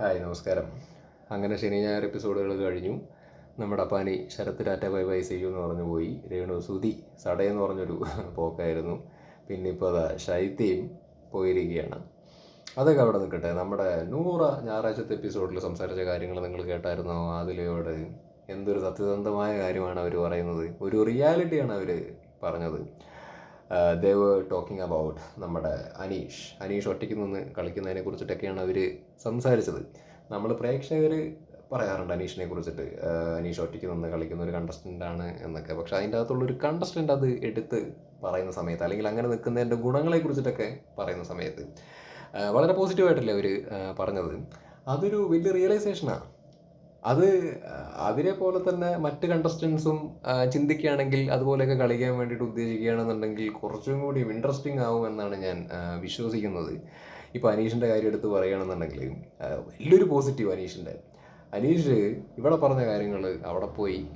Hi നമസ്കാരം. അങ്ങനെ ശനി ഞായർ എപ്പിസോഡുകൾ കഴിഞ്ഞു. നമ്മുടെ Appani Sarath tata bye bye ചെയ്യൂ എന്ന് പറഞ്ഞു പോയി. രേണു സുധി സടയെന്ന് പറഞ്ഞൊരു പോക്കായിരുന്നു. പിന്നെ ഇപ്പോൾ അതാ ശൈത്യയും പോയിരിക്കുകയാണ്. അതൊക്കെ അവിടെ നിൽക്കട്ടെ. നമ്മുടെ നൂറ ഞായറാഴ്ചത്തെ എപ്പിസോഡിൽ സംസാരിച്ച കാര്യങ്ങൾ നിങ്ങൾ കേട്ടായിരുന്നോ? അതിലൂടെ എന്തൊരു സത്യസന്ധമായ കാര്യമാണ് അവർ പറയുന്നത്. ഒരു റിയാലിറ്റിയാണ് അവർ പറഞ്ഞത്. ദേവ് ടോക്കിംഗ് അബൌട്ട് നമ്മുടെ അനീഷ്. അനീഷ് ഒറ്റയ്ക്ക് നിന്ന് കളിക്കുന്നതിനെ കുറിച്ചിട്ടൊക്കെയാണ് അവർ സംസാരിച്ചത്. നമ്മൾ പ്രേക്ഷകർ പറയാറുണ്ട് അനീഷിനെ കുറിച്ചിട്ട്. അനീഷ് ഒറ്റയ്ക്ക് നിന്ന് കളിക്കുന്ന ഒരു കണ്ടസ്റ്റന്റ് ആണ് എന്നൊക്കെ. പക്ഷെ അതിന്റെ അകത്തുള്ളൊരു കണ്ടസ്റ്റന്റ് അത് എടുത്ത് പറയുന്ന സമയത്ത് അല്ലെങ്കിൽ അങ്ങനെ നിൽക്കുന്നതിന്റെ ഗുണങ്ങളെ കുറിച്ചിട്ടൊക്കെ പറയുന്ന സമയത്ത് വളരെ പോസിറ്റീവായിട്ടല്ലേ അവർ പറഞ്ഞത്. അതൊരു വലിയ റിയലൈസേഷനാണ് അത് അവരെ പോലെ തന്നെ മറ്റ് കണ്ടസ്റ്റൻസും ചിന്തിക്കുകയാണെങ്കിൽ അതുപോലെയൊക്കെ കളിക്കാൻ വേണ്ടിയിട്ട് ഉദ്ദേശിക്കുകയാണെന്നുണ്ടെങ്കിൽ കുറച്ചും കൂടി ഇൻട്രസ്റ്റിംഗ് ആവും എന്നാണ് ഞാൻ വിശ്വസിക്കുന്നത്. ഇപ്പോൾ അനീഷിന്റെ കാര്യം എടുത്ത് പറയുകയാണെന്നുണ്ടെങ്കിൽ വലിയൊരു പോസിറ്റീവ് അനീഷിന്റെ അനീഷ് ഇവിടെ പറഞ്ഞ കാര്യങ്ങൾ അവിടെ പോയി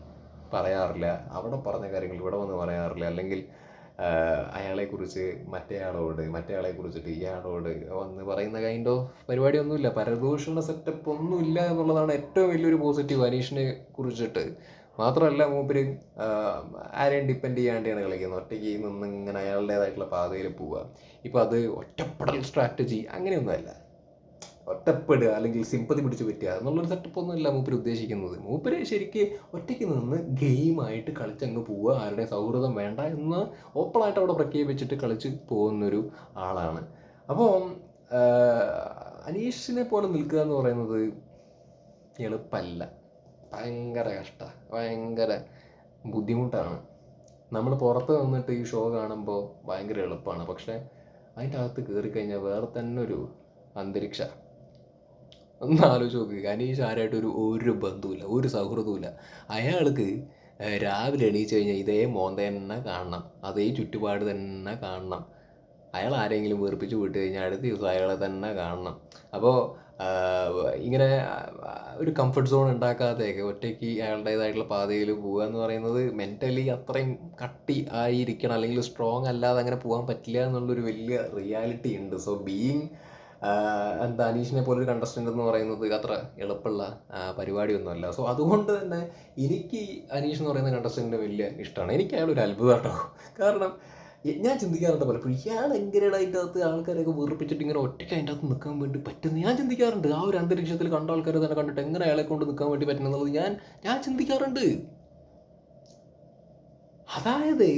പറയാറില്ല. അവിടെ പറഞ്ഞ കാര്യങ്ങൾ ഇവിടെ വന്ന് പറയാറില്ല. അല്ലെങ്കിൽ അയാളെക്കുറിച്ച് മറ്റേയാളോട് മറ്റേയാളെ കുറിച്ചിട്ട് ഇയാളോട് വന്ന് പറയുന്ന കൈൻഡ് ഓഫ് പരിപാടിയൊന്നുമില്ല. പരദൂഷണ സെറ്റപ്പ് ഒന്നുമില്ല എന്നുള്ളതാണ് ഏറ്റവും വലിയൊരു പോസിറ്റീവ് അനീഷിനെ കുറിച്ചിട്ട്. മാത്രമല്ല മൂപ്പര് ആരെയും ഡിപ്പെൻഡ് ചെയ്യാണ്ടാണ് കളിക്കുന്നത്. ഒറ്റയ്ക്ക് നിന്ന് ഇങ്ങനെ അയാളുടേതായിട്ടുള്ള പാതയിൽ പോവുക. ഇപ്പൊ അത് ഒറ്റപ്പെടൽ സ്ട്രാറ്റജി അങ്ങനെയൊന്നുമല്ല. ഒറ്റപ്പെടുക അല്ലെങ്കിൽ സിമ്പതി പിടിച്ച് പറ്റുക എന്നുള്ളൊരു സെറ്റപ്പ് ഒന്നുമല്ല മൂപ്പര് ഉദ്ദേശിക്കുന്നത്. മൂപ്പര് ശരിക്ക് ഒറ്റയ്ക്ക് നിന്ന് ഗെയിമായിട്ട് കളിച്ചങ്ങ് പോവുക ആരുടെ സൗഹൃദം വേണ്ട എന്ന് ഓപ്പണായിട്ട് അവിടെ പ്രഖ്യാപിച്ചിട്ട് കളിച്ച് പോകുന്നൊരു ആളാണ്. അപ്പോൾ അനീഷിനെ പോലെ നിൽക്കുക എന്ന് പറയുന്നത് എളുപ്പമല്ല ഭയങ്കര കഷ്ട. ഭയങ്കര ബുദ്ധിമുട്ടാണ്. നമ്മൾ പുറത്ത് നിന്നിട്ട് ഈ ഷോ കാണുമ്പോൾ ഭയങ്കര എളുപ്പമാണ് പക്ഷേ അതിന്റെ അകത്ത് കയറി കഴിഞ്ഞാൽ വേറെ തന്നെ ഒരു അന്തരീക്ഷ. ഒന്ന് ആലോചിച്ച് നോക്ക്. അനീഷ് ആരായിട്ടൊരു ഒരു ഒരു ബന്ധവുമില്ല ഒരു സൗഹൃദവുമില്ല. അയാൾക്ക് രാവിലെ എണീച്ച് കഴിഞ്ഞാൽ ഇതേ മോന്ത തന്നെ കാണണം. അതേ ചുറ്റുപാട് തന്നെ കാണണം. അയാൾ ആരെങ്കിലും വീർപ്പിച്ച് വിട്ട് കഴിഞ്ഞാൽ അടുത്ത ദിവസം അയാളെ തന്നെ കാണണം. അപ്പോൾ ഇങ്ങനെ ഒരു കംഫർട്ട് സോൺ ഉണ്ടാക്കാതെയൊക്കെ ഒറ്റയ്ക്ക് അയാളുടേതായിട്ടുള്ള പാതയിൽ പോവുക എന്ന് പറയുന്നത് മെന്റലി അത്രയും കട്ടി ആയിരിക്കണം. അല്ലെങ്കിൽ സ്ട്രോങ് അല്ലാതെ അങ്ങനെ പോകാൻ പറ്റില്ല എന്നുള്ളൊരു വലിയ റിയാലിറ്റി ഉണ്ട്. സോ ബീയിങ് എന്താ പോലൊരു കണ്ടസ്റ്റന്റ് എന്ന് പറയുന്നത് അത്ര എളുപ്പമുള്ള പരിപാടിയൊന്നുമല്ല. സോ അതുകൊണ്ട് തന്നെ എനിക്ക് അനീഷ് എന്ന് പറയുന്ന കണ്ടസ്റ്റന്റിനെ വലിയ ഇഷ്ടമാണ്. എനിക്ക് അയാൾ ഒരു അത്ഭുതം കേട്ടോ. കാരണം ഞാൻ ചിന്തിക്കാറുണ്ട് പലപ്പോഴും ഇയാൾ എങ്ങനെയാണ് അതിന്റെ അകത്ത് ആൾക്കാരെയൊക്കെ വെറുപ്പിച്ചിട്ട് ഇങ്ങനെ ഒറ്റയ്ക്ക് അതിന്റെ അകത്ത് നിൽക്കാൻ വേണ്ടി പറ്റുന്നത്? ഞാൻ ചിന്തിക്കാറുണ്ട്. ആ ഒരു അന്തരീക്ഷത്തിൽ കണ്ട ആൾക്കാരെ തന്നെ കണ്ടിട്ട് എങ്ങനെ അയാളെ കൊണ്ട് നിൽക്കാൻ വേണ്ടി പറ്റുന്നത് ഞാൻ ഞാൻ ചിന്തിക്കാറുണ്ട്. അതായത്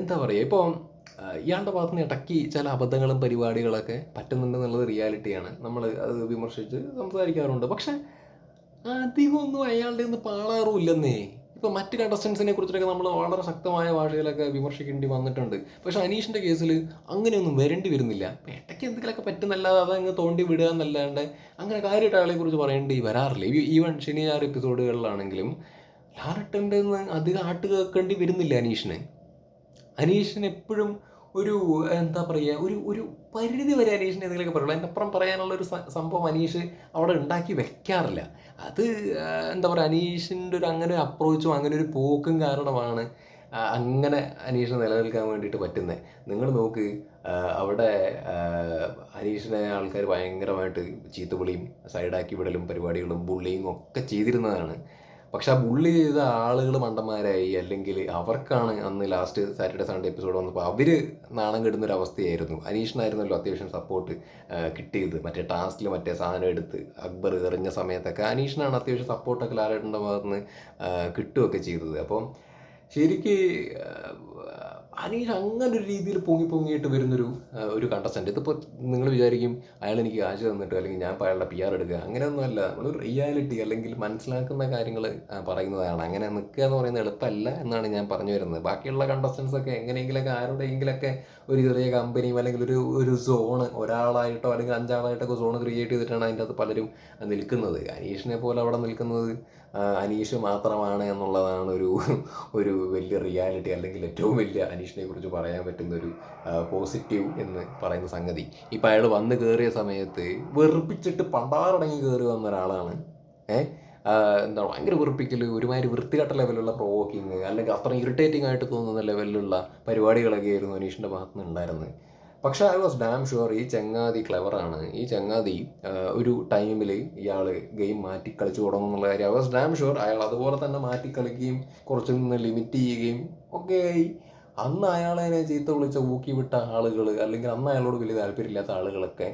എന്താ പറയുക ഇപ്പോൾ ഇയാളുടെ ഭാഗത്ത് നിന്ന് ഇടയ്ക്ക് ചില അബദ്ധങ്ങളും പരിപാടികളൊക്കെ പറ്റുന്നുണ്ട് എന്നുള്ളത് റിയാലിറ്റിയാണ്. നമ്മൾ അത് വിമർശിച്ച് സംസാരിക്കാറുണ്ട്. പക്ഷെ അധികമൊന്നും അയാളുടെ നിന്ന് പാളാറുമില്ലെന്നേ ഇപ്പൊ മറ്റ് കണ്ടസ്റ്റൻസിനെ കുറിച്ചൊക്കെ നമ്മൾ വളരെ ശക്തമായ ഭാഷയിലൊക്കെ വിമർശിക്കേണ്ടി വന്നിട്ടുണ്ട്. പക്ഷെ അനീഷിന്റെ കേസിൽ അങ്ങനെയൊന്നും വരേണ്ടി വരുന്നില്ല. ഇടയ്ക്ക് എന്തെങ്കിലുമൊക്കെ പറ്റുന്നല്ലാതെ അതങ്ങ് തോണ്ടി വിടുക എന്നല്ലാണ്ട് അങ്ങനെ കാര്യമായിട്ട് അയാളെ കുറിച്ച് പറയേണ്ടി വരാറില്ല. ഈവൻ ശനി ഞായർ എപ്പിസോഡുകളിലാണെങ്കിലും ലാലട്ടന്റെ അധികം ആട്ട് കേൾക്കേണ്ടി വരുന്നില്ല അനീഷിന്. അനീഷിന് എപ്പോഴും ഒരു എന്താ പറയുക ഒരു ഒരു പരിധി വരെ അനീഷിന് എന്തെങ്കിലുമൊക്കെ പറയുള്ളൂ അതിന്റെ അപ്പുറം പറയാനുള്ള ഒരു സംഭവം അനീഷ് അവിടെ ഉണ്ടാക്കി വെക്കാറില്ല. അത് എന്താ പറയുക അനീഷിന്റെ ഒരു അങ്ങനെ ഒരു അപ്രോച്ചും അങ്ങനെ ഒരു പോക്കും കാരണമാണ് അങ്ങനെ അനീഷിനെ നിലനിൽക്കാൻ വേണ്ടിയിട്ട് പറ്റുന്നത് നിങ്ങൾ നോക്ക് അവിടെ അനീഷിനെ ആൾക്കാർ ഭയങ്കരമായിട്ട് ചീത്തവിളിയും സൈഡാക്കി വിടലും പരിപാടികളും ബുള്ളിയും ഒക്കെ ചെയ്തിരുന്നതാണ്. പക്ഷെ ആ ബുള്ളി ചെയ്ത ആളുകൾ മണ്ടന്മാരായി അല്ലെങ്കിൽ അവർക്കാണ് അന്ന് ലാസ്റ്റ് സാറ്റർഡേ സൺഡേ എപ്പിസോഡ് വന്നപ്പോൾ അവർ നാണം കെടുന്ന ഒരു അവസ്ഥയായിരുന്നു. അനീഷിനായിരുന്നല്ലോ അത്യാവശ്യം സപ്പോർട്ട് കിട്ടിയത്. മറ്റേ ടാസ്കിൽ മറ്റേ സാധനം എടുത്ത് അക്ബർ എറിഞ്ഞ സമയത്തൊക്കെ അനീഷിനാണ് അത്യാവശ്യം സപ്പോർട്ടൊക്കെ ലാലേട്ടന്റെ ഭാഗത്ത് നിന്ന് കിട്ടുകയൊക്കെ ചെയ്തത്. അപ്പം ശരിക്ക് അനീഷ് അങ്ങനെ ഒരു രീതിയിൽ പൊങ്ങി പൊങ്ങിയിട്ട് വരുന്നൊരു ഒരു കണ്ടസ്റ്റന്റ് ഇതിപ്പോൾ നിങ്ങൾ വിചാരിക്കും അയാൾ എനിക്ക് കാശ് തന്നിട്ട് അല്ലെങ്കിൽ ഞാൻ അയാളുടെ പി ആർ എടുക്കുക. അങ്ങനെയൊന്നും അല്ല. നമ്മൾ റിയാലിറ്റി അല്ലെങ്കിൽ മനസ്സിലാക്കുന്ന കാര്യങ്ങൾ പറയുന്നതാണ്. അങ്ങനെ നിൽക്കുക എന്ന് പറയുന്നത് എളുപ്പമല്ല എന്നാണ് ഞാൻ പറഞ്ഞു വരുന്നത്. ബാക്കിയുള്ള കണ്ടസ്റ്റൻസ് ഒക്കെ എങ്ങനെയെങ്കിലൊക്കെ ആരുടെയെങ്കിലൊക്കെ ഒരു ചെറിയ കമ്പനിയും അല്ലെങ്കിൽ ഒരു ഒരു സോണ് ഒരാളായിട്ടോ അല്ലെങ്കിൽ അഞ്ചാളായിട്ടൊക്കെ സോൺ ക്രിയേറ്റ് ചെയ്തിട്ടാണ് അതിന്റെ അത് പലരും നിൽക്കുന്നത്. അനീഷിനെ പോലെ അവിടെ നിൽക്കുന്നത് അനീഷ് മാത്രമാണ് എന്നുള്ളതാണ് ഒരു ഒരു വലിയ റിയാലിറ്റി അല്ലെങ്കിൽ ഏറ്റവും വലിയ അനീഷിനെ കുറിച്ച് പറയാൻ പറ്റുന്ന ഒരു പോസിറ്റീവ് എന്ന് പറയുന്ന സംഗതി. ഇപ്പം അയാൾ വന്ന് കയറിയ സമയത്ത് വെറുപ്പിച്ചിട്ട് പണ്ടാറടങ്ങി കയറി വന്ന ഒരാളാണ്. ഏഹ് എന്താ ഭയങ്കര വെറുപ്പിക്കൽ ഒരുമാതിരി വൃത്തികെട്ട ലെവലുള്ള പ്രോവോക്കിങ് അല്ലെങ്കിൽ അത്ര ഇറിറ്റേറ്റിംഗ് ആയിട്ട് തോന്നുന്ന ലെവലിലുള്ള പരിപാടികളൊക്കെ ആയിരുന്നു അനീഷിന്റെ ഭാഗത്ത് നിന്ന് ഉണ്ടായിരുന്നത്. പക്ഷേ ഐ വാസ് ഡാം ഷുവർ ഈ ചങ്ങാതി ക്ലവറാണ് ഈ ചങ്ങാതി ഒരു ടൈമിൽ ഇയാൾ ഗെയിം മാറ്റി കളിച്ചു തുടങ്ങും എന്നുള്ള കാര്യം. ഐ വാസ് ഡാം ഷുവർ അയാൾ അതുപോലെ തന്നെ മാറ്റി കളിക്കുകയും കുറച്ച് നിന്ന് ലിമിറ്റ് ചെയ്യുകയും ഒക്കെ ആയി. അന്ന് അയാളെ ചീത്ത വിളിച്ച ഊക്കി വിട്ട ആളുകൾ അല്ലെങ്കിൽ അന്ന് അയാളോട് വലിയ താല്പര്യമില്ലാത്ത ആളുകളൊക്കെ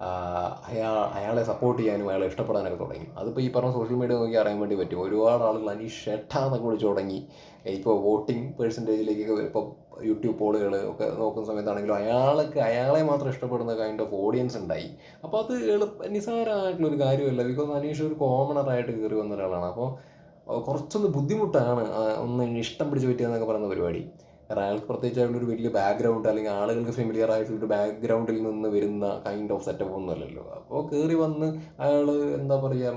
അയാൾ അയാ അയാളെ സപ്പോർട്ട് ചെയ്യാനും അയാളെ ഇഷ്ടപ്പെടാനൊക്കെ തുടങ്ങി. അതിപ്പോൾ ഈ പറഞ്ഞ സോഷ്യൽ മീഡിയ നോക്കി അറിയാൻ വേണ്ടി പറ്റും. ഒരുപാട് ആളുകൾ അനീഷ് ഷെട്ടാ എന്നൊക്കെ വിളിച്ചു തുടങ്ങി. ഇപ്പോൾ വോട്ടിംഗ് പേഴ്സന്റേജിലേക്കൊക്കെ ഇപ്പോൾ യൂട്യൂബ് പോളുകൾ ഒക്കെ നോക്കുന്ന സമയത്താണെങ്കിലും അയാൾക്ക് അയാളെ മാത്രം ഇഷ്ടപ്പെടുന്ന കൈൻഡ് ഓഫ് ഓഡിയൻസ് ഉണ്ടായി. അപ്പോൾ അത് എളുപ്പ നിസ്സാരമായിട്ടുള്ളൊരു കാര്യമല്ല. ബിക്കോസ് അനീഷ് ഒരു കോമണറായിട്ട് കയറി വന്ന ഒരാളാണ്. അപ്പോൾ കുറച്ചൊന്ന് ബുദ്ധിമുട്ടാണ് ഒന്ന് ഇഷ്ടം പിടിച്ച് പറ്റിയെന്നൊക്കെ പറയുന്ന പരിപാടി. കാരണം അയാൾക്ക് പ്രത്യേകിച്ച് ഒരു വലിയ ബാക്ക്ഗ്രൗണ്ട് അല്ലെങ്കിൽ ആളുകൾക്ക് ഫെമിലിയർ ആയിട്ടുള്ള ഒരു ബാക്ക്ഗ്രൗണ്ടിൽ നിന്ന് വരുന്ന കൈൻഡ് ഓഫ് സെറ്റപ്പ് ഒന്നുമല്ലല്ലോ അപ്പോൾ കയറി വന്ന് അയാൾ എന്താ പറയുക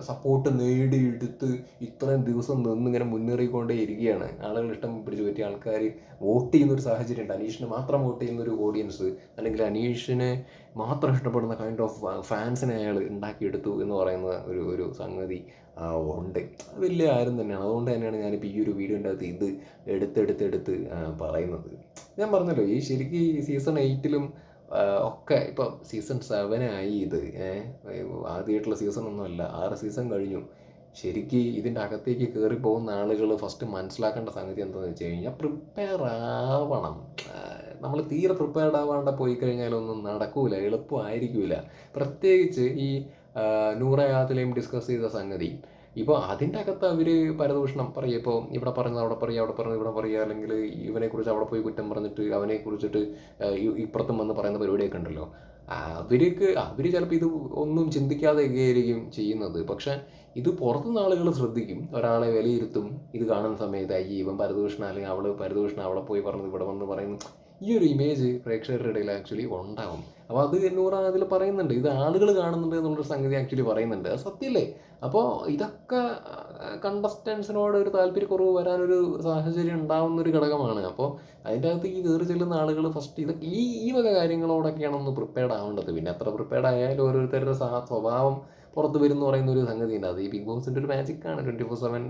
സപ്പോർട്ട് നേടിയെടുത്ത് ഇത്രയും ദിവസം നിന്ന് ഇങ്ങനെ മുന്നേറിക്കൊണ്ടേ ഇരിക്കുകയാണ്. ആളുകൾ ഇഷ്ടം പിടിച്ച് പറ്റിയ ആൾക്കാർ വോട്ട് ചെയ്യുന്ന ഒരു സാഹചര്യം ഉണ്ട് അനീഷിന് മാത്രം വോട്ട് ചെയ്യുന്ന ഒരു ഓഡിയൻസ് അല്ലെങ്കിൽ അനീഷിനെ മാത്രം ഇഷ്ടപ്പെടുന്ന കൈൻഡ് ഓഫ് ഫാൻസിനെ അയാൾ ഉണ്ടാക്കിയെടുത്തു എന്ന് പറയുന്ന ഒരു ഒരു സംഗതി ഉണ്ട്. വലിയ ആരും തന്നെയാണ്. അതുകൊണ്ട് തന്നെയാണ് ഞാനിപ്പോൾ ഈ ഒരു വീഡിയോന്റെ അകത്ത് ഇത് എടുത്തെടുത്തെടുത്ത് പറയുന്നത്. ഞാൻ പറഞ്ഞല്ലോ ഈ ശരിക്കും ഈ സീസൺ എയ്റ്റിലും ഒക്കെ ഇപ്പോൾ സീസൺ സെവനായി ഇത് ആദ്യമായിട്ടുള്ള സീസൺ ഒന്നുമല്ല ആറ് സീസൺ കഴിഞ്ഞു. ശരിക്കും ഇതിന്റെ അകത്തേക്ക് കയറി പോകുന്ന ആളുകൾ ഫസ്റ്റ് മനസ്സിലാക്കേണ്ട സംഗതി എന്താണെന്ന് വെച്ച് കഴിഞ്ഞാൽ പ്രിപ്പയർ ആവണം. നമ്മൾ തീരെ പ്രിപ്പയർഡ് ആവാണ്ട് പോയി കഴിഞ്ഞാലൊന്നും നടക്കൂല എളുപ്പമായിരിക്കില്ല പ്രത്യേകിച്ച് ഈ നൂറയാത്തിലെയും ഡിസ്കസ് ചെയ്ത സംഗതി. ഇപ്പോൾ അതിന്റെ അകത്ത് അവർ പരദൂഷണം പറയുക ഇപ്പോൾ ഇവിടെ പറഞ്ഞത് അവിടെ പറയുക അവിടെ പറഞ്ഞത് ഇവിടെ പറയുക അല്ലെങ്കിൽ ഇവനെക്കുറിച്ച് അവിടെ പോയി കുറ്റം പറഞ്ഞിട്ട് അവനെ കുറിച്ചിട്ട് ഇപ്പുറത്തും വന്ന് പറയുന്ന പരിപാടിയൊക്കെ ഉണ്ടല്ലോ. അവർക്ക് അവർ ചിലപ്പോൾ ഇത് ഒന്നും ചിന്തിക്കാതെ ആയിരിക്കും ചെയ്യുന്നത്. പക്ഷെ ഇത് പുറത്തുനിന്ന് ആളുകൾ ശ്രദ്ധിക്കും. ഒരാളെ വിലയിരുത്തും. ഇത് കാണുന്ന സമയത്ത് അയ്യ ഇവൻ പരദൂഷണം അല്ലെങ്കിൽ അവൾ പരദൂഷണം അവിടെ പോയി പറഞ്ഞത് ഇവിടെ വന്ന് പറയുന്നു ഈ ഒരു ഇമേജ് പ്രേക്ഷകരുടെ ഇടയിൽ ആക്ച്വലി ഉണ്ടാവും. അപ്പോൾ അത് എന്നൂറ് അതിൽ പറയുന്നുണ്ട്. ഇത് ആളുകൾ കാണുന്നുണ്ട് എന്നുള്ളൊരു സംഗതി ആക്ച്വലി പറയുന്നുണ്ട്. അത് സത്യല്ലേ? അപ്പോൾ ഇതൊക്കെ കണ്ടസ്റ്റൻസിനോട് ഒരു താല്പര്യക്കുറവ് വരാനൊരു സാഹചര്യം ഉണ്ടാവുന്ന ഒരു ഘടകമാണ്. അപ്പോൾ അതിന്റെ അകത്ത് ഈ കയറി ചെല്ലുന്ന ആളുകൾ ഫസ്റ്റ് ഇതൊക്കെ ഈ ഈ വക കാര്യങ്ങളോടൊക്കെയാണ് ഒന്ന് പ്രിപ്പയർഡ് ആവേണ്ടത്. പിന്നെ അത്ര പ്രിപ്പയർഡ് ആയാലും ഓരോരുത്തരുടെ സ്വഭാവം പുറത്ത് വരും എന്ന് പറയുന്ന ഒരു സംഗതി ഉണ്ട് അത് ഈ ബിഗ് ബോസിന്റെ ഒരു മാജിക്കാണ് ട്വന്റി ഫോർ സെവൻ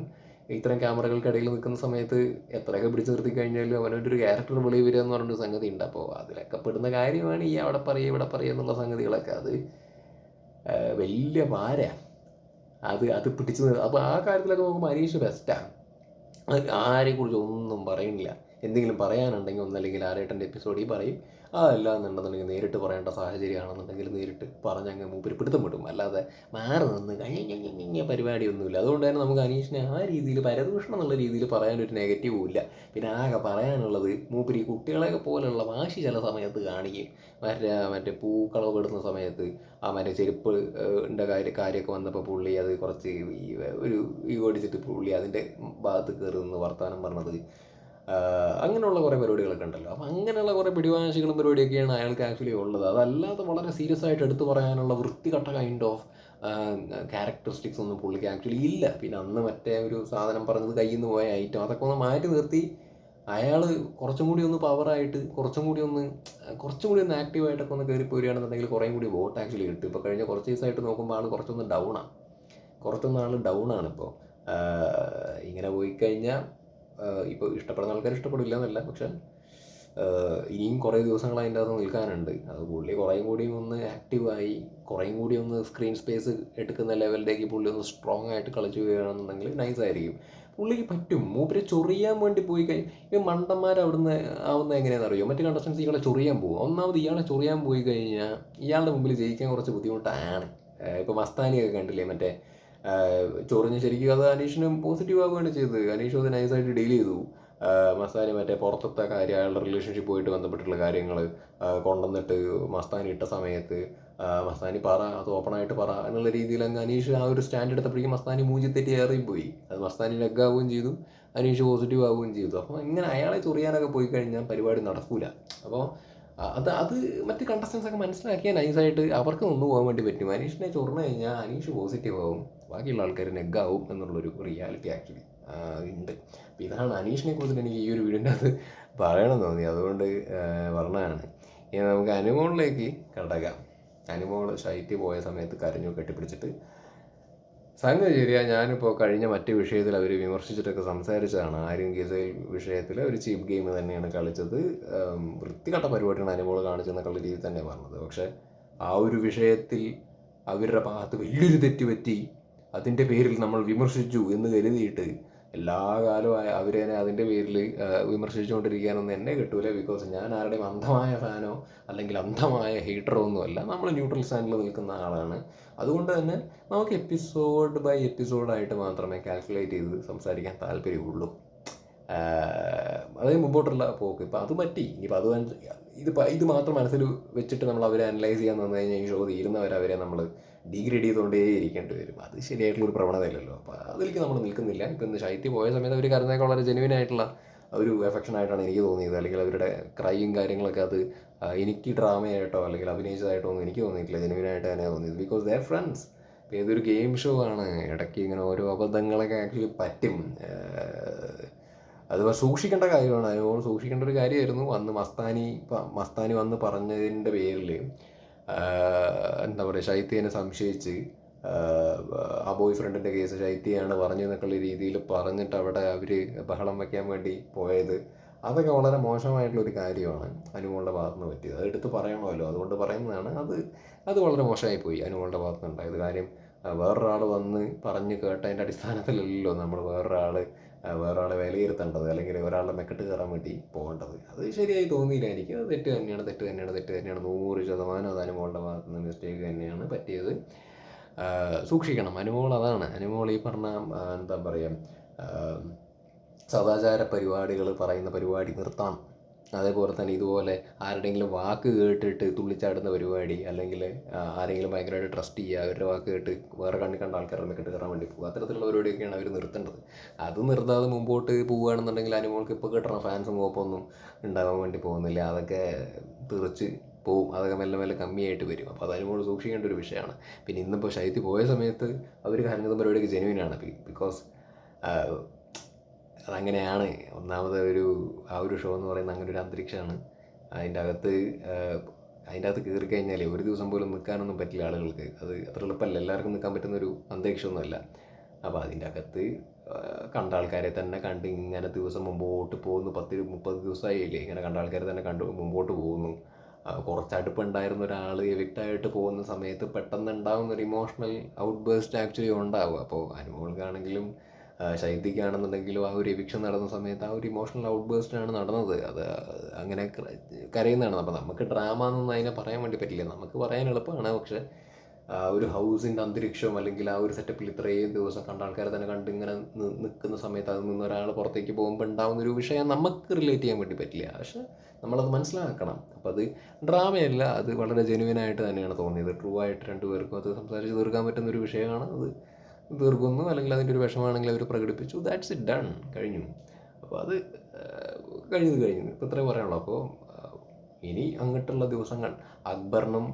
ഇത്തരം ക്യാമറകൾക്കിടയിൽ നിൽക്കുന്ന സമയത്ത് എത്രയൊക്കെ പിടിച്ചു നിർത്തി കഴിഞ്ഞാലും അവനൊരു ക്യാരക്ടർ വെളി വരിക എന്ന് പറഞ്ഞൊരു സംഗതി ഉണ്ട്. അപ്പോൾ അതിലൊക്കെ പെടുന്ന കാര്യമാണ് ഈ അവിടെ പറയുക ഇവിടെ പറയുക എന്നുള്ള സംഗതികളൊക്കെ. അത് വലിയ വാര അത് അത് പിടിച്ചു അപ്പോൾ ആ കാര്യത്തിലൊക്കെ നോക്കുമ്പോൾ അനീഷ് ബെസ്റ്റാണ് ആരെക്കുറിച്ച് ഒന്നും പറയുന്നില്ല. എന്തെങ്കിലും പറയാനുണ്ടെങ്കിൽ ഒന്നല്ലെങ്കിൽ ആരേട്ടന്റെ എപ്പിസോഡിൽ പറയും. അതല്ല എന്നുണ്ടെന്നുണ്ടെങ്കിൽ നേരിട്ട് പറയേണ്ട സാഹചര്യമാണെന്നുണ്ടെങ്കിൽ നേരിട്ട് പറഞ്ഞ് അങ്ങ് മൂപ്പര് പിടുത്തം വിടും. അല്ലാതെ മാറി നിന്ന് കഴിഞ്ഞ പരിപാടിയൊന്നുമില്ല. അതുകൊണ്ട് തന്നെ നമുക്ക് അനീഷിനെ ആ രീതിയിൽ പരദൂഷണം എന്നുള്ള രീതിയിൽ പറയാനൊരു നെഗറ്റീവും ഇല്ല. പിന്നെ ആകെ പറയാനുള്ളത് മൂപ്പര് ഈ കുട്ടികളെ പോലെയുള്ള വാശി ചില സമയത്ത് കാണിക്കും. മറ്റേ മറ്റേ പൂക്കളൊക്കെ ഇടുന്ന സമയത്ത് ആ മറ്റേ ചെരുപ്പ് ന്റെ കാര്യ കാര്യമൊക്കെ വന്നപ്പോൾ പുള്ളി അത് കുറച്ച് ഒരു ഈ ഓടിച്ചിട്ട് പുള്ളി അതിന്റെ ഭാഗത്ത് കയറി നിന്ന് വർത്തമാനം പറഞ്ഞത് അങ്ങനെയുള്ള കുറേ പരിപാടികളൊക്കെ ഉണ്ടല്ലോ. അപ്പം അങ്ങനെയുള്ള കുറേ പിടിവാശികളും പരിപാടിയൊക്കെയാണ് അയാൾക്ക് ആക്ച്വലി ഉള്ളത്. അതല്ലാതെ വളരെ സീരിയസ് ആയിട്ട് എടുത്തു പറയാനുള്ള വൃത്തികെട്ട കൈൻഡ് ഓഫ് ക്യാരക്ടറിസ്റ്റിക്സ് ഒന്നും പുള്ളിക്ക് ആക്ച്വലി ഇല്ല. പിന്നെ അന്ന് മറ്റേ ഒരു സാധനം പറഞ്ഞത് കയ്യിൽ നിന്ന് പോയ ഐറ്റം അതൊക്കെ ഒന്ന് മാറ്റി നിർത്തി. അയാൾ കുറച്ചും കൂടി ഒന്ന് പവറായിട്ട് കുറച്ചും കൂടി ഒന്ന് കുറച്ചും കൂടി ഒന്ന് ആക്റ്റീവായിട്ടൊക്കെ ഒന്ന് കയറി പോരുകയാണെന്നുണ്ടെങ്കിൽ കുറേ കൂടി വോട്ട് ആക്ച്വലി കിട്ടും. ഇപ്പോൾ കഴിഞ്ഞ കുറച്ച് ദിവസമായിട്ട് നോക്കുമ്പോൾ ആൾ കുറച്ചൊന്ന് ഡൗണാണ് കുറച്ചൊന്ന് ആൾ ഡൗണാണ് ഇപ്പോൾ ഇങ്ങനെ പോയി കഴിഞ്ഞാൽ ഇപ്പോൾ ഇഷ്ടപ്പെടുന്ന ആൾക്കാർ ഇഷ്ടപ്പെടില്ല എന്നല്ല പക്ഷെ ഇനിയും കുറേ ദിവസങ്ങൾ അതിന്റെ അകത്ത് നിൽക്കാനുണ്ട്. അത് പുള്ളി കുറേയും കൂടി ഒന്ന് ആക്റ്റീവായി കുറേയും കൂടി ഒന്ന് സ്ക്രീൻ സ്പേസ് എടുക്കുന്ന ലെവലിലേക്ക് പുള്ളി ഒന്ന് സ്ട്രോങ് ആയിട്ട് കളിച്ചു വരികയാണെന്നുണ്ടെങ്കിൽ നൈസ് ആയിരിക്കും. പുള്ളിക്ക് പറ്റും. മൂപ്പര് ചൊറിയാൻ വേണ്ടി പോയി കഴിഞ്ഞാൽ ഈ മണ്ടന്മാർ അവിടുന്ന് ആവുന്ന എങ്ങനെയാണെന്ന് അറിയോ? മറ്റു കണ്ടസ്റ്റൻസ് ഇയാളെ ചൊറിയാൻ പോകും ഒന്നാമത് ഇയാളെ ചൊറിയാൻ പോയി കഴിഞ്ഞാൽ ഇയാളുടെ മുമ്പിൽ ജയിക്കാൻ കുറച്ച് ബുദ്ധിമുട്ടാണ്. ഇപ്പോൾ മസ്താനിയൊക്കെ കണ്ടില്ലേ? മറ്റേ ചൊറിഞ്ഞ് ശരിക്കും അത് അനീഷിനും പോസിറ്റീവ് ആവുകയാണ് ചെയ്തത്. അനീഷ് അത് നൈസായിട്ട് ഡീൽ ചെയ്തു. മസ്താനി മറ്റേ പുറത്തത്തെ കാര്യം അയാളുടെ റിലേഷൻഷിപ്പ് പോയിട്ട് ബന്ധപ്പെട്ടുള്ള കാര്യങ്ങൾ കൊണ്ടുവന്നിട്ട് മസ്താനി ഇട്ട സമയത്ത് മസ്താനി പറ അത് ഓപ്പണായിട്ട് പറ എന്നുള്ള രീതിയിൽ അങ്ങ് അനീഷ് ആ ഒരു സ്റ്റാൻഡ് എടുത്തപ്പോഴേക്കും മസ്താനി മൂഞ്ചിത്തെറ്റി തെറ്റി ഏറിയും പോയി അത് മസ്താനി ലഗ്ഗാവുകയും ചെയ്തു. അനീഷ് പോസിറ്റീവ് ആവുകയും ചെയ്തു. അപ്പോൾ ഇങ്ങനെ അയാളെ ചൊറിയാനൊക്കെ പോയി കഴിഞ്ഞാൽ പരിപാടി നടക്കൂല. അപ്പോൾ അത് അത് മറ്റ് കണ്ടസ്റ്റൻസ് ഒക്കെ മനസ്സിലാക്കിയാൽ നൈസായിട്ട് അവർക്ക് നിന്ന് പോകാൻ വേണ്ടി പറ്റും. അനീഷിനെ ചൊറിഞ്ഞു കഴിഞ്ഞാൽ അനീഷ് പോസിറ്റീവ് ആവും. ബാക്കിയുള്ള ആൾക്കാർ നെഗാവും എന്നുള്ളൊരു റിയാലിറ്റി ആക്ച്വലി ഉണ്ട്. അപ്പോൾ ഇതാണ് അനീഷിനെ കുറിച്ചിട്ട് എനിക്ക് ഈ ഒരു വീടിന്റെ അത് പറയണം തോന്നി. അതുകൊണ്ട് പറഞ്ഞതാണ്. ഇനി നമുക്ക് അനുമോളിലേക്ക് കടക്കാം. അനുമോൾ ഷൈറ്റ് പോയ സമയത്ത് കരഞ്ഞു കെട്ടിപ്പിടിച്ചിട്ട് സംഗതി ശരിയാണ് ഞാനിപ്പോൾ കഴിഞ്ഞ മറ്റ് വിഷയത്തിൽ അവർ വിമർശിച്ചിട്ടൊക്കെ സംസാരിച്ചതാണ്. ആരും ഗീസയിൽ വിഷയത്തിൽ ഒരു ചീപ്പ് ഗെയിം തന്നെയാണ് കളിച്ചത്. വൃത്തികെട്ട പരിപാടിയാണ് അനുഭവം കാണിച്ചെന്നൊക്കെയുള്ള രീതിയിൽ തന്നെ പറഞ്ഞത്. പക്ഷേ ആ ഒരു വിഷയത്തിൽ അവരുടെ ഭാഗത്ത് വലിയൊരു തെറ്റ് പറ്റി അതിന്റെ പേരിൽ നമ്മൾ വിമർശിച്ചു എന്ന് കരുതിയിട്ട് എല്ലാ കാലവും അവരെ അതിന്റെ പേരിൽ വിമർശിച്ചുകൊണ്ടിരിക്കാനൊന്നും എന്നെ കിട്ടൂല. ബിക്കോസ് ഞാൻ ആരുടെയും അന്ധമായ ഫാനോ അല്ലെങ്കിൽ അന്ധമായ ഹീറ്ററോ ഒന്നുമല്ല നമ്മൾ ന്യൂട്രൽ സ്റ്റാൻഡിൽ നിൽക്കുന്ന ആളാണ്. അതുകൊണ്ട് തന്നെ നമുക്ക് എപ്പിസോഡ് ബൈ എപ്പിസോഡായിട്ട് മാത്രമേ കാൽക്കുലേറ്റ് ചെയ്ത് സംസാരിക്കാൻ താല്പര്യമുള്ളൂ. അതായത് മുമ്പോട്ടുള്ള പോക്ക്. ഇപ്പം അത് പറ്റി. ഇനിയിപ്പോൾ അത് ഇത് ഇത് മാത്രം മനസ്സിൽ വെച്ചിട്ട് നമ്മൾ അവരെ അനലൈസ് ചെയ്യാൻ വന്നു കഴിഞ്ഞാൽ ഈ ഷോ തീരുന്നവരെ അവരെ നമ്മൾ ഡീഗ്രേഡ് ചെയ്തുകൊണ്ടേ ഇരിക്കേണ്ടി വരും. അത് ശരിയായിട്ടുള്ള ഒരു പ്രവണതയില്ലല്ലോ. അപ്പോൾ അതിലേക്ക് നമ്മൾ നിൽക്കുന്നില്ല. ഇപ്പം ഇന്ന് ശൈത്യം പോയ സമയത്ത് അവർ കരുന്നേക്ക് വളരെ ജെനുവിൻ ആയിട്ടുള്ള ഒരു എഫക്ഷൻ ആയിട്ടാണ് എനിക്ക് തോന്നിയത്. അല്ലെങ്കിൽ അവരുടെ ക്രൈയും കാര്യങ്ങളൊക്കെ അത് എനിക്ക് ഡ്രാമയായിട്ടോ അല്ലെങ്കിൽ അഭിനയിച്ചതായിട്ടോ ഒന്നും എനിക്ക് തോന്നിയിട്ടില്ല. ജെനുവിനായിട്ട് തന്നെ തോന്നിയത്. ബിക്കോസ് ദർ ഫ്രണ്ട്സ് ഇപ്പോൾ ഏതൊരു ഗെയിം ഷോ ആണ് ഇടയ്ക്ക് ഇങ്ങനെ ഓരോ അബദ്ധങ്ങളൊക്കെ ആക്ച്വലി പറ്റും. അത് സൂക്ഷിക്കേണ്ട കാര്യമാണ്. അതിനോട് സൂക്ഷിക്കേണ്ട ഒരു കാര്യമായിരുന്നു അന്ന് മസ്താനി മസ്താനി വന്ന് പറഞ്ഞതിന്റെ പേരിൽ എന്താ പറയുക ശൈത്യനെ സംശയിച്ച് ആ ബോയ് ഫ്രണ്ടിന്റെ കേസ് ശൈത്യയാണ് പറഞ്ഞതെന്നൊക്കെയുള്ള രീതിയിൽ പറഞ്ഞിട്ട് അവിടെ അവർ ബഹളം വയ്ക്കാൻ വേണ്ടി പോയത്. അതൊക്കെ വളരെ മോശമായിട്ടുള്ള ഒരു കാര്യമാണ് അനുമോളുടെ ഭാഗത്ത് നിന്ന് പറ്റിയത്. അത് എടുത്ത് പറയണമല്ലോ. അതുകൊണ്ട് പറയുന്നതാണ് അത് അത് വളരെ മോശമായി പോയി അനുമോളുടെ ഭാഗത്ത് നിന്ന് കാര്യം വേറൊരാൾ വന്ന് പറഞ്ഞ് കേട്ടതിന്റെ അടിസ്ഥാനത്തിലല്ലല്ലോ നമ്മൾ വേറൊരാൾ വേറൊരാളെ വിലയിരുത്തേണ്ടത് അല്ലെങ്കിൽ ഒരാളുടെ മെക്കെട്ട് കയറാൻ വേണ്ടി പോകേണ്ടത്. അത് ശരിയായി തോന്നിയില്ല. എനിക്ക് അത് തെറ്റ് തന്നെയാണ് തെറ്റ് തന്നെയാണ് തെറ്റ് തന്നെയാണ്. നൂറ് ശതമാനം അത് അനുമോളുടെ ഭാഗത്ത് നിന്ന് മിസ്റ്റേക്ക് തന്നെയാണ് പറ്റിയത്. സൂക്ഷിക്കണം. അനുമോൾ അതാണ്. അനുമോൾ ഈ പറഞ്ഞ എന്താ പറയുക സദാചാര പരിപാടികൾ പറയുന്ന പരിപാടി നിർത്തണം. അതേപോലെ തന്നെ ഇതുപോലെ ആരുടെയെങ്കിലും വാക്ക് കേട്ടിട്ട് തുള്ളിച്ചാടുന്ന പരിപാടി അല്ലെങ്കിൽ ആരെങ്കിലും ഭയങ്കരമായിട്ട് ട്രസ്റ്റ് ചെയ്യുക അവരുടെ വാക്ക് കേട്ട് വേറെ കണ്ണി കണ്ട ആൾക്കാരുടെ മെക്കിട്ട് കയറാൻ വേണ്ടി പോകുക അത്തരത്തിലുള്ള പരിപാടിയൊക്കെയാണ് അവർ നിർത്തേണ്ടത്. അത് നിർത്താതെ മുമ്പോട്ട് പോവുകയാണെന്നുണ്ടെങ്കിൽ അനുമോൾക്ക് ഇപ്പോൾ കിട്ടണം ഫാൻസും കോപ്പൊന്നും ഉണ്ടാകാൻ വേണ്ടി പോകുന്നില്ല. അതൊക്കെ തെറിച്ച് പോവും. അതൊക്കെ മെല്ലെ മെല്ലെ കമ്മിയായിട്ട് വരും. അപ്പോൾ അത് അനുമോൾ സൂക്ഷിക്കേണ്ട ഒരു വിഷയമാണ്. പിന്നെ ഇന്നിപ്പോൾ ശൈത്യ പോയ സമയത്ത് അവർ കരഞ്ഞതും പരിപാടിയൊക്കെ ജെനുവിനാണ് ബിക്കോസ് അതങ്ങനെയാണ്. ഒന്നാമത് ഒരു ആ ഒരു ഷോ എന്ന് പറയുന്ന അങ്ങനെ ഒരു അന്തരീക്ഷമാണ്. അതിന്റെ അകത്ത് അതിന്റെ അകത്ത് കയറി കഴിഞ്ഞാൽ ഒരു ദിവസം പോലും നിൽക്കാനൊന്നും പറ്റില്ല ആളുകൾക്ക്. അത് അത്ര എളുപ്പമല്ല. എല്ലാവർക്കും നിൽക്കാൻ പറ്റുന്ന ഒരു അന്തരീക്ഷമൊന്നുമല്ല. അപ്പോൾ അതിന്റെ അകത്ത് കണ്ട ആൾക്കാരെ തന്നെ കണ്ട് ഇങ്ങനെ ദിവസം മുമ്പോട്ട് പോകുന്നു. പത്ത് മുപ്പത് ദിവസമായില്ലേ? ഇങ്ങനെ കണ്ട ആൾക്കാരെ തന്നെ കണ്ട് മുമ്പോട്ട് പോകുന്നു. കുറച്ച് അടുപ്പുണ്ടായിരുന്ന ഒരാൾ എവിക്റ്റായിട്ട് പോകുന്ന സമയത്ത് പെട്ടെന്ന് ഉണ്ടാകുന്ന ഒരു ഇമോഷണൽ ഔട്ട് ബേസ്റ്റ് ആക്ച്വലി ഉണ്ടാവും അപ്പോൾ അനുഭവങ്ങൾക്കാണെങ്കിലും ശൈത്യക്കാണെന്നുണ്ടെങ്കിലും ആ ഒരു എവിക്ഷൻ നടന്ന സമയത്ത് ആ ഒരു ഇമോഷണൽ ഔട്ട് ബേസ്റ്റിലാണ് നടന്നത്. അത് അങ്ങനെ ക്ര- കരയുന്നതാണ്. അപ്പോൾ നമുക്ക് ഡ്രാമ എന്നൊന്നും അതിനെ പറയാൻ വേണ്ടി പറ്റില്ല. നമുക്ക് പറയാൻ എളുപ്പമാണ്. പക്ഷെ ഒരു ഹൗസിന്റെ അന്തരീക്ഷവും അല്ലെങ്കിൽ ആ ഒരു സെറ്റപ്പിൽ ഇത്രയും ദിവസം കണ്ട ആൾക്കാരെ തന്നെ കണ്ട് ഇങ്ങനെ നിൽക്കുന്ന സമയത്ത് അതിൽ നിന്ന് ഒരാൾ പുറത്തേക്ക് പോകുമ്പോൾ ഉണ്ടാകുന്ന ഒരു വിഷയം നമുക്ക് റിലേറ്റ് ചെയ്യാൻ വേണ്ടി പറ്റില്ല. പക്ഷെ നമ്മളത് മനസ്സിലാക്കണം. അപ്പോൾ അത് ഡ്രാമയല്ല അത് വളരെ ജെനുവിനായിട്ട് തന്നെയാണ് തോന്നിയത്. ട്രൂ ആയിട്ട് രണ്ടുപേർക്കും അത് സംസാരിച്ച് തീർക്കാൻ പറ്റുന്ന ഒരു വിഷയമാണ്. അത് തീർക്കുന്നു അല്ലെങ്കിൽ അതിന്റെ ഒരു വിഷമാണെങ്കിൽ അവർ പ്രകടിപ്പിച്ചു. ദാറ്റ്സ് ഇറ്റ് ഡൺ കഴിഞ്ഞു. അപ്പോൾ അത് കഴിഞ്ഞത് കഴിഞ്ഞു. ഇപ്പോൾ ഇത്രയും പറയാനുള്ളൂ. അപ്പോൾ ഇനി അങ്ങോട്ടുള്ള ദിവസങ്ങൾ അക്ബറിനും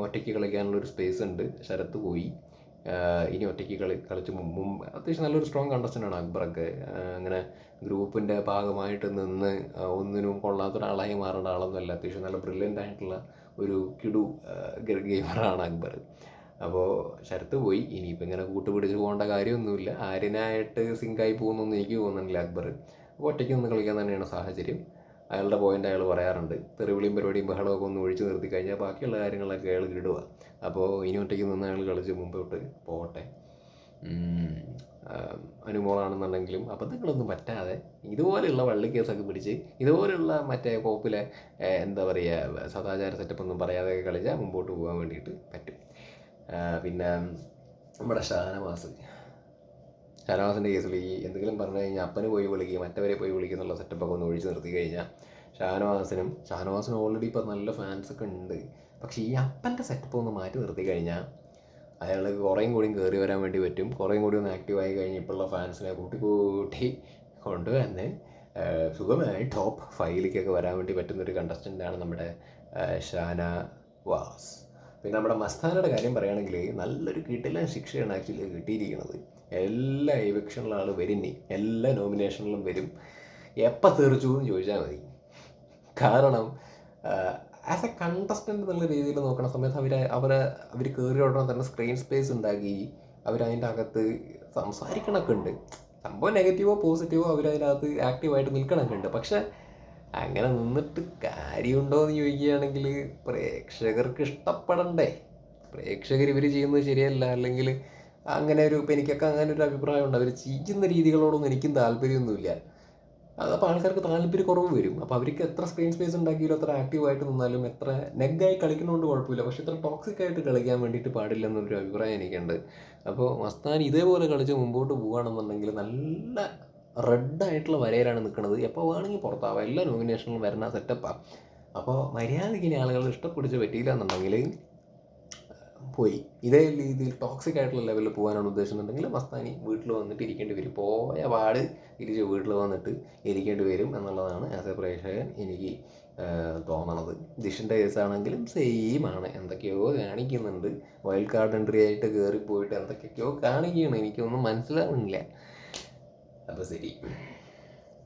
ഒറ്റയ്ക്ക് കളിക്കാനുള്ളൊരു സ്പേസ് ഉണ്ട്. ശരത്ത് പോയി. ഇനി ഒറ്റയ്ക്ക് കളി കളിച്ച് മുമ്പ് അത്യാവശ്യം നല്ലൊരു സ്ട്രോങ് കണ്ടസ്റ്റന്റാണ് അക്ബറൊക്കെ. അങ്ങനെ ഗ്രൂപ്പിന്റെ ഭാഗമായിട്ട് നിന്ന് ഒന്നിനും കൊള്ളാത്ത ഒരാളായി മാറേണ്ട ആളൊന്നുമല്ല. അത്യാവശ്യം നല്ല ബ്രില്യന്റ് ആയിട്ടുള്ള ഒരു കിടു ഗെയിമറാണ് അക്ബർ. അപ്പോൾ ശരത്ത് പോയി. ഇനിയിപ്പോൾ ഇങ്ങനെ കൂട്ടുപിടിച്ച് പോകേണ്ട കാര്യമൊന്നുമില്ല. ആര്യനായിട്ട് സിങ്കായി പോകുന്നൊന്നും എനിക്ക് തോന്നുന്നില്ല അക്ബർ. അപ്പോൾ ഒറ്റയ്ക്ക് നിന്ന് കളിക്കാൻ തന്നെയാണ് സാഹചര്യം. അയാളുടെ പോയിന്റ് അയാൾ പറയാറുണ്ട്. തെറിവിളിയും പരിപാടിയും ബഹളമൊക്കെ ഒന്ന് ഒഴിച്ചു നിർത്തി കഴിഞ്ഞാൽ ബാക്കിയുള്ള കാര്യങ്ങളൊക്കെ അയാൾ ഇടുക അപ്പോൾ ഇനി ഒറ്റയ്ക്ക് നിന്ന് അയാൾ കളിച്ച് മുമ്പോട്ട് പോകട്ടെ. അനുമോളാണെന്നുണ്ടെങ്കിലും അബദ്ധങ്ങളൊന്നും പറ്റാതെ ഇതുപോലെയുള്ള വള്ളിക്കേസൊക്കെ പിടിച്ച് ഇതുപോലെയുള്ള മറ്റേ കോപ്പിലെ എന്താ പറയുക സദാചാര സെറ്റപ്പ് ഒന്നും പറയാതെ കളിച്ചാൽ മുമ്പോട്ട് പോകാൻ വേണ്ടിയിട്ട് പറ്റും. പിന്നെ നമ്മുടെ ഷാനവാസ്. ഷാനവാസിന്റെ കേസിൽ ഈ എന്തെങ്കിലും പറഞ്ഞു കഴിഞ്ഞാൽ അപ്പന് പോയി വിളിക്കുക മറ്റവരെ പോയി വിളിക്കുക എന്നുള്ള സെറ്റപ്പൊക്കെ ഒന്ന് ഒഴിച്ചു നിർത്തി കഴിഞ്ഞാൽ ഷാനവാസിനും ഷാനവാസിനും ഓൾറെഡി ഇപ്പോൾ നല്ല ഫാൻസ് ഒക്കെ ഉണ്ട്. പക്ഷേ ഈ അപ്പന്റെ സെറ്റപ്പ് ഒന്ന് മാറ്റി നിർത്തി കഴിഞ്ഞാൽ അയാൾക്ക് കുറേയും കൂടിയും കയറി വരാൻ വേണ്ടി പറ്റും. കുറേയും കൂടി ഒന്ന് ആക്റ്റീവായി കഴിഞ്ഞ് ഇപ്പോഴുള്ള ഫാൻസിനെ കൂട്ടി കൂട്ടി കൊണ്ടുവന്ന് സുഖമായി ടോപ്പ് ഫൈവിലേക്കൊക്കെ വരാൻ വേണ്ടി പറ്റുന്നൊരു കണ്ടസ്റ്റന്റാണ് നമ്മുടെ ഷാന വാസ് പിന്നെ നമ്മുടെ മസ്താനയുടെ കാര്യം പറയുകയാണെങ്കിൽ നല്ലൊരു കിട്ടില്ല ശിക്ഷയാണ് ആക്ച്വലി കിട്ടിയിരിക്കുന്നത്. എല്ലാ ഇവക്ഷനിലാണ് ആൾ വരും എല്ലാ നോമിനേഷനിലും വരും. എപ്പോൾ തീർച്ചു എന്ന് ചോദിച്ചാൽ മതി. കാരണം ആസ് എ കണ്ടസ്റ്റന്റ് എന്നുള്ള രീതിയിൽ നോക്കുന്ന സമയത്ത് അവർ അവർ അവർ കയറി ഉടനെ തന്നെ സ്ക്രീൻ സ്പേസ് ഉണ്ടാക്കി അവരതിന്റെ അകത്ത് സംസാരിക്കണമൊക്കെ ഉണ്ട്. സംഭവം നെഗറ്റീവോ പോസിറ്റീവോ അവരതിനകത്ത് ആക്റ്റീവായിട്ട് നിൽക്കണമൊക്കെ ഉണ്ട്. പക്ഷെ അങ്ങനെ നിന്നിട്ട് കാര്യമുണ്ടോ എന്ന് ചോദിക്കുകയാണെങ്കിൽ പ്രേക്ഷകർക്ക് ഇഷ്ടപ്പെടണ്ടേ? പ്രേക്ഷകർ ഇവർ ചെയ്യുന്നത് ശരിയല്ല. അല്ലെങ്കിൽ അങ്ങനെ ഒരു എനിക്കൊക്കെ അങ്ങനെ ഒരു അഭിപ്രായമുണ്ട് അവർ ചെയ്യുന്ന രീതികളോടൊന്നും എനിക്കും താല്പര്യമൊന്നുമില്ല. അതപ്പോൾ ആൾക്കാർക്ക് താല്പര്യക്കുറവ് വരും. അപ്പോൾ അവർക്ക് എത്ര സ്ക്രീൻ സ്പേസ് ഉണ്ടാക്കിയാലും എത്ര ആക്റ്റീവായിട്ട് നിന്നാലും എത്ര നെഗായി കളിക്കുന്നതുകൊണ്ട് കുഴപ്പമില്ല. പക്ഷെ ഇത്ര ടോക്സിക് ആയിട്ട് കളിക്കാൻ വേണ്ടിയിട്ട് പാടില്ല എന്നൊരു അഭിപ്രായം എനിക്കുണ്ട്. അപ്പോൾ മസ്താൻ ഇതേപോലെ കളിച്ച് മുമ്പോട്ട് പോവുകയാണെന്നുണ്ടെങ്കിൽ നല്ല റെഡ് ആയിട്ടുള്ള വരയിലാണ് നിൽക്കുന്നത്. എപ്പോൾ വേണമെങ്കിൽ പുറത്താവാം. എല്ലാ നോമിനേഷനിലും വരുന്ന സെറ്റപ്പാണ് അപ്പോൾ മര്യാദയ്ക്ക് ഇനി ആളുകൾ ഇഷ്ടപ്പിടിച്ച് പറ്റിയില്ല എന്നുണ്ടെങ്കിൽ പോയി. ഇതേ രീതിയിൽ ടോക്സിക് ആയിട്ടുള്ള ലെവലിൽ പോകാനാണ് ഉദ്ദേശിക്കുന്നുണ്ടെങ്കിൽ മസ്താനി വീട്ടിൽ വന്നിട്ട് ഇരിക്കേണ്ടി വരും. പോയ പാട് തിരിച്ച് വീട്ടിൽ വന്നിട്ട് ഇരിക്കേണ്ടി വരും എന്നുള്ളതാണ് ആസ് എ പ്രേക്ഷകൻ എനിക്ക് തോന്നണത്. ദിഷിന്റെ കേസാണെങ്കിലും സെയിം ആണ്. എന്തൊക്കെയോ കാണിക്കുന്നുണ്ട്. വൈൽഡ് കാർഡ് എൻട്രി ആയിട്ട് കയറി പോയിട്ട് എന്തൊക്കെയൊക്കെയോ കാണിക്കുകയാണ് എനിക്കൊന്നും മനസ്സിലാവുന്നില്ല. അപ്പോൾ ശരി